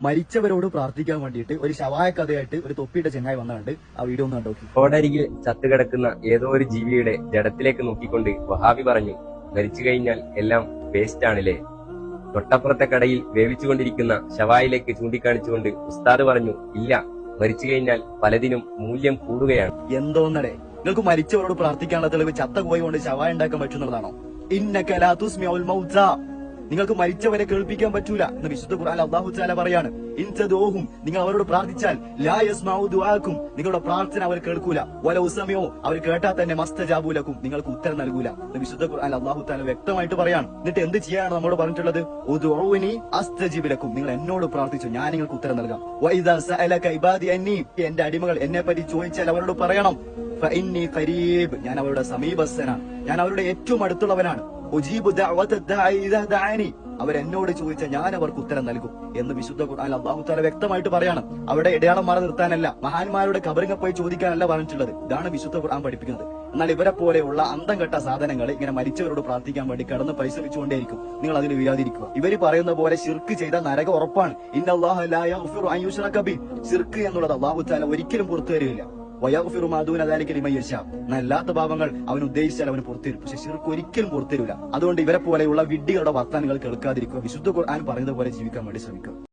മരിച്ചവരോട് പ്രാർത്ഥിക്കാൻ വേണ്ടിയിട്ട് ഒരു ശവായ കഥയായിട്ട് ഒരു തൊപ്പിയുടെ ചെങ്ങായി വന്നാണ്ട് ആ വീഡിയോ ഒന്ന് കണ്ടോക്കി കോടരികിൽ ചത്തുകിടക്കുന്ന ഏതോ ഒരു ജീവിയുടെ ജഡത്തിലേക്ക് നോക്കിക്കൊണ്ട് വഹാബി പറഞ്ഞു മരിച്ചു കഴിഞ്ഞാൽ എല്ലാം വേസ്റ്റ് ആണല്ലേ? തൊട്ടപ്പുറത്തെ കടയിൽ വേവിച്ചുകൊണ്ടിരിക്കുന്ന ശവായിലേക്ക് ചൂണ്ടിക്കാണിച്ചുകൊണ്ട് ഉസ്താദ് പറഞ്ഞു ഇല്ല മരിച്ചു കഴിഞ്ഞാൽ പലതിനും മൂല്യം കൂടുകയാണ്. എന്തോന്നടേ നിങ്ങൾക്ക് മരിച്ചവരോട് പ്രാർത്ഥിക്കാനുള്ള തെളിവ് ചത്ത പോയി കൊണ്ട് ശവായ ഉണ്ടാക്കാൻ പറ്റുന്നതാണോ ഇന്നക്കലാ ലാ തുസ്മിഉൽ മൗത നിങ്ങൾക്ക് മരിച്ചവരെ കേൾപ്പിക്കാൻ പറ്റൂല എന്ന് വിശുദ്ധ ഖുർആൻ അള്ളാഹു ചാല പറയാണ്. ഇൻതദോഹും നിങ്ങൾ അവരോട് പ്രാർത്ഥിച്ചാൽ ലായസ് മാവുദ്ക്കും നിങ്ങളുടെ പ്രാർത്ഥന അവർ കേൾക്കൂല. വല ഉസമയോ അവർ കേട്ടാൽ തന്നെ മസ്തജാബൂലക്കും നിങ്ങൾക്ക് ഉത്തരം നൽകൂല എന്ന് വിശുദ്ധ ഖുർആൻ അള്ളാഹു താല വ്യക്തമായിട്ട് പറയാണ്. എന്നിട്ട് എന്ത് ചെയ്യാനാണ് നമ്മോട് പറഞ്ഞിട്ടുള്ളത്? അസ്തജിബിലക്കും നിങ്ങൾ എന്നോട് പ്രാർത്ഥിച്ചു ഞാൻ നിങ്ങൾക്ക് ഉത്തരം നൽകാം. സഅലക ഇബാദി അന്നി എന്റെ അടിമകൾ എന്നെ പറ്റി ചോദിച്ചാൽ അവരോട് പറയണം. ഫഇന്നി ഞാൻ അവരുടെ സമീപസ്ഥനാണ്. ഞാൻ അവരുടെ ഏറ്റവും അടുത്തുള്ളവനാണ്. ഉജീബു ദഅവത ദാനി അവരെന്നോട് ചോദിച്ച ഞാൻ അവർക്ക് ഉത്തരം നൽകും എന്ന് വിശുദ്ധ ഖുർആൻ അള്ളാഹു താല വ്യക്തമായിട്ട് പറയണം. അവിടെ ഇടയാളം മാറി നിർത്താനല്ല മഹാന്മാരുടെ കബറിങ്ങ പോയി ചോദിക്കാനല്ല പറഞ്ഞിട്ടുള്ളത്. ഇതാണ് വിശുദ്ധ ഖുർആൻ പഠിപ്പിക്കുന്നത്. എന്നാൽ ഇവരെ പോലെയുള്ള അന്തം കെട്ട സാധനങ്ങൾ ഇങ്ങനെ മരിച്ചവരോട് പ്രാർത്ഥിക്കാൻ വേണ്ടി കടന്ന് പരിശ്രമിച്ചുകൊണ്ടേയിരിക്കും. നിങ്ങൾ അതിൽ വീഴാതിരിക്കുക ഇവർ പറയുന്ന പോലെ ശിർക്ക് ചെയ്ത നരക ഉറപ്പാണ്. ഇന്നല്ലാഹു ലാ യഗ്ഫിറു അൻ ശിർക്ക് എന്നുള്ളത് അള്ളാഹു താല ഒരിക്കലും പുറത്തു തരില്ല വയഗ്ഫിറു മാ ദൂന ദാലിക എന്നല്ലാത്ത പാപങ്ങൾ അവൻ ഉദ്ദേശിച്ചാൽ അവന് പുറത്തരും പക്ഷെ ശിർക്ക് ഒരിക്കലും പുറത്തരില്ല അതുകൊണ്ട് ഇവരെ പോലെയുള്ള വിഡ്ഢികളുടെ വർത്താനങ്ങൾ കേൾക്കാതിരിക്കുക. വിശുദ്ധ ഖുർആൻ പറയുന്നത് പോലെ ജീവിക്കാൻ വേണ്ടി ശ്രമിക്കുക.